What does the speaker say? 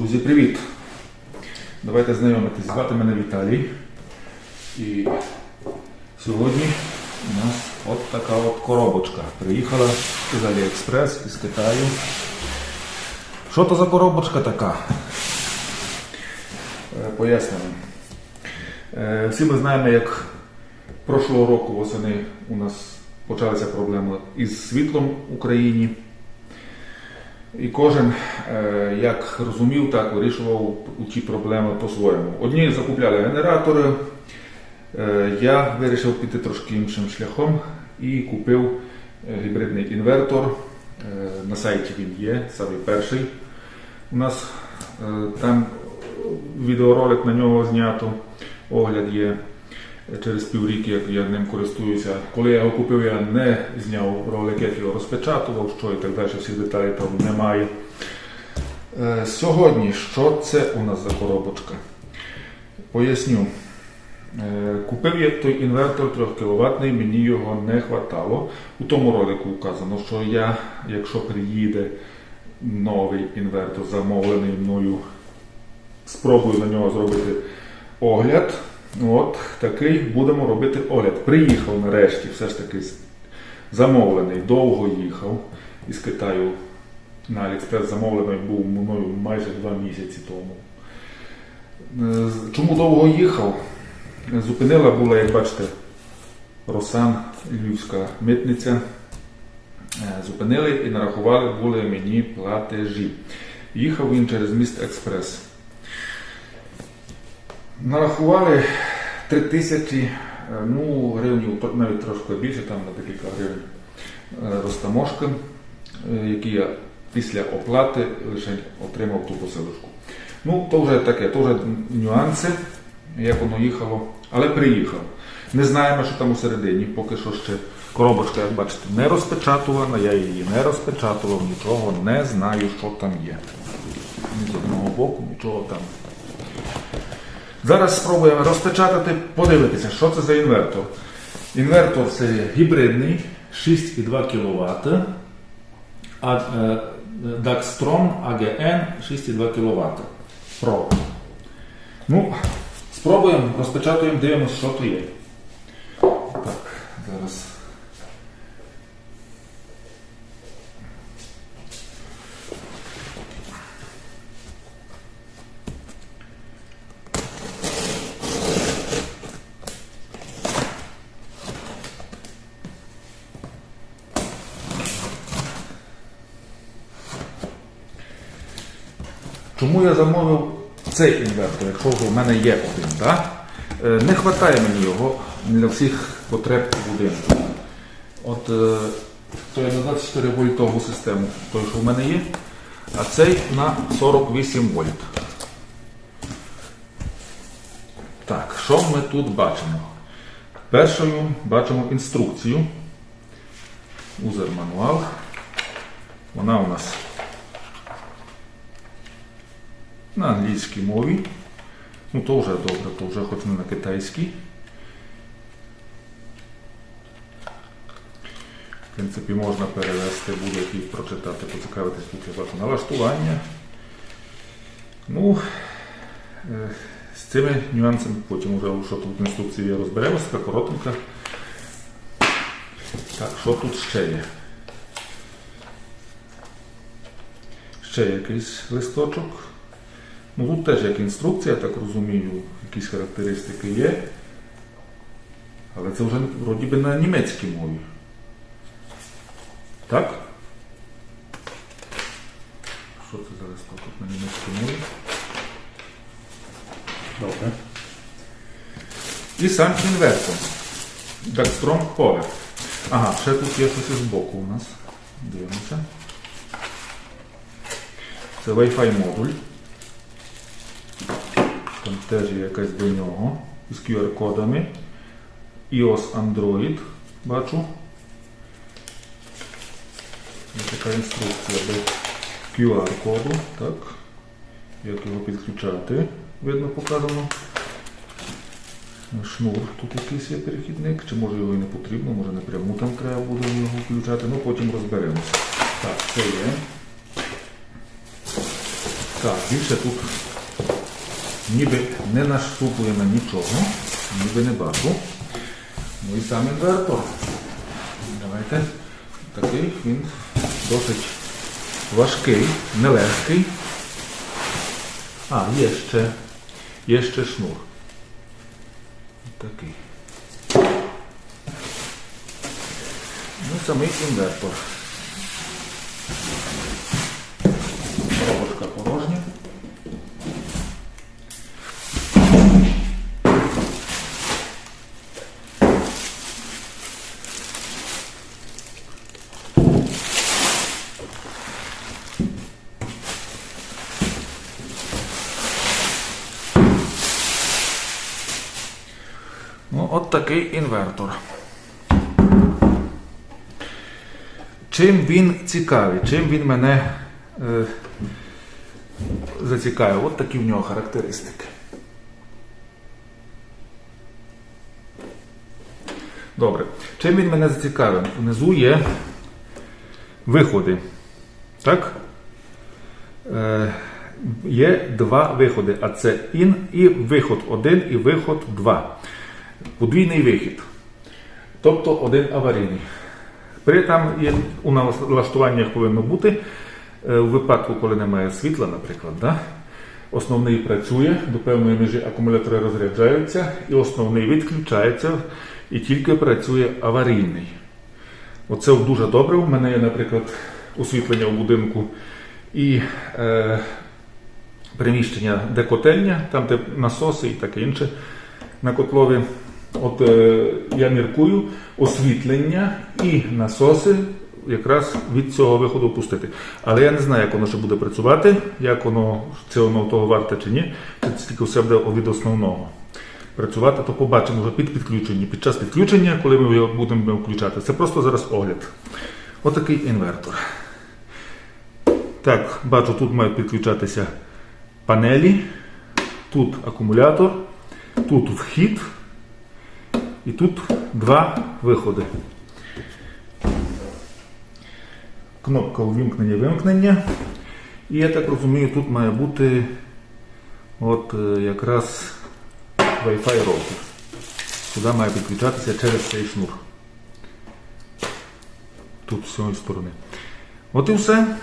Друзі, привіт! Давайте знайомитись. Звати мене Віталій. І сьогодні у нас от така от коробочка. Приїхала з Аліекспрес, із Китаю. Що то за коробочка така? Е, Пояснюємо. Е, Всі ми знаємо, як прошлого року восени у нас почалися проблеми із світлом в Україні. І кожен, е, як розумів, так вирішував ті проблеми по-своєму. Одні закупляли генератори. е, Я вирішив піти трошки іншим шляхом і купив е, гібридний інвертор. На сайті він є, самий перший. У нас там відеоролик на нього знято, огляд є. Через півріки, як я ним користуюся. Коли я його купив, я не зняв ролик, як його розпечатував, що і так далі, всі деталі там немає. Е, Сьогодні, що це у нас за коробочка? Поясню. Е, Купив я той інвертор 3 кВт, мені його не хватало. У тому ролику вказано, що я, якщо приїде новий інвертор, замовлений мною, спробую на нього зробити огляд. От такий будемо робити огляд. Приїхав нарешті, все ж таки замовлений, довго їхав із Китаю. На Аліекспрес замовлений був мною майже два місяці тому. Е, Чому довго їхав? Зупинила була, як бачите, Росан, Львівська митниця. Е, Зупинили і нарахували були мені платежі. Їхав він через міст Експрес. Нарахували 3 тисячі, е, ну, гривнів, навіть трошки більше, там на декілька гривень е, розтаможка, е, які я після оплати лише отримав ту посилочку. Ну, то вже таке, то вже нюанси, як воно їхало, але приїхав. Не знаємо, що там усередині, поки що ще коробочка, як бачите, не розпечатувана, я її не розпечатував, нічого не знаю, що там є. Ні з одного боку, нічого там Зараз спробуємо розпечатати, подивитися, що це за інвертор. Інвертор це гібридний 6,2 кВт. Daxtrom AGN 6,2 кВт. Pro. Ну, спробуємо, розпечатуємо, дивимося, що то є. Так, зараз. Чому я замовив цей інвертор, якщо в мене є один? Так? Е, Не вистачає мені його для всіх потреб будинку. От е, то я на 24 вольтову систему, той, що в мене є, а цей на 48 вольт. Так, що ми тут бачимо? Першою бачимо інструкцію. Узер мануал. Вона у нас на англійській мові. Ну, то вже добре, то вже хоч не на китайській. В принципі, можна перевести будь-який, прочитати, поцікавитись тут я налаштування. Ну, е, з цими нюансами потім вже що тут в інструкції розберемося, така коротенька. Так, що тут ще є? Ще якийсь листочок. Ну тут теж як інструкція, я так розумію, якісь характеристики є. Але це вже вроді би на німецькій мові. Так? Що це за листочок на німецькій мові? Добре. І сам інвертор. Darkstrom Power. Ага, ще тут є щось із боку у нас. Дивимося. Це Wi-Fi модуль. Там теж є якась до нього із QR-кодами. iOS Android бачу. Ось така інструкція до QR-коду. Так. Як його підключати, видно показано. Шнур тут якийсь є перехідник, чи може його і не потрібно, може напряму там треба буде його включати, ну потім розберемося. Так, це є. Так, більше тут ніби не наштупує на нічого, ніби не бачу. Ну і сам інвертор. Давайте. Такий він досить важкий, нелегкий. А, є ще, є ще шнур. Такий. Ну, самий інвертор. Коробочка порожня. Ну, от такий інвертор. Чим він цікавий, чим він мене е, зацікавив? От такі в нього характеристики. Добре. Чим він мене зацікавив? Внизу є виходи. Так? Е, є два виходи, а це ін і виход 1 і виход 2. Подвійний вихід. Тобто один аварійний. При там є у налаштуваннях повинно бути е, у випадку, коли немає світла, наприклад, да? основний працює, до певної межі акумулятори розряджаються, і основний відключається, і тільки працює аварійний. Оце дуже добре. У мене є, наприклад, освітлення в будинку і е, приміщення, де котельня, там де насоси і таке інше на котлові. От е, я міркую освітлення і насоси якраз від цього виходу пустити. Але я не знаю, як воно ще буде працювати, як воно це воно того варте чи ні. Це тільки все буде від основного. Працювати, то побачимо вже під підключенням. Під час підключення, коли ми його будемо включати. Це просто зараз огляд. Отакий інвертор. Так, бачу, тут мають підключатися панелі, тут акумулятор, тут вхід. І тут два виходи. Кнопка увімкнення вимкнення. І я так розумію, тут має бути от е, якраз Wi-Fi роутер. Сюди має підключатися через цей шнур. Тут з цієї сторони. От і все.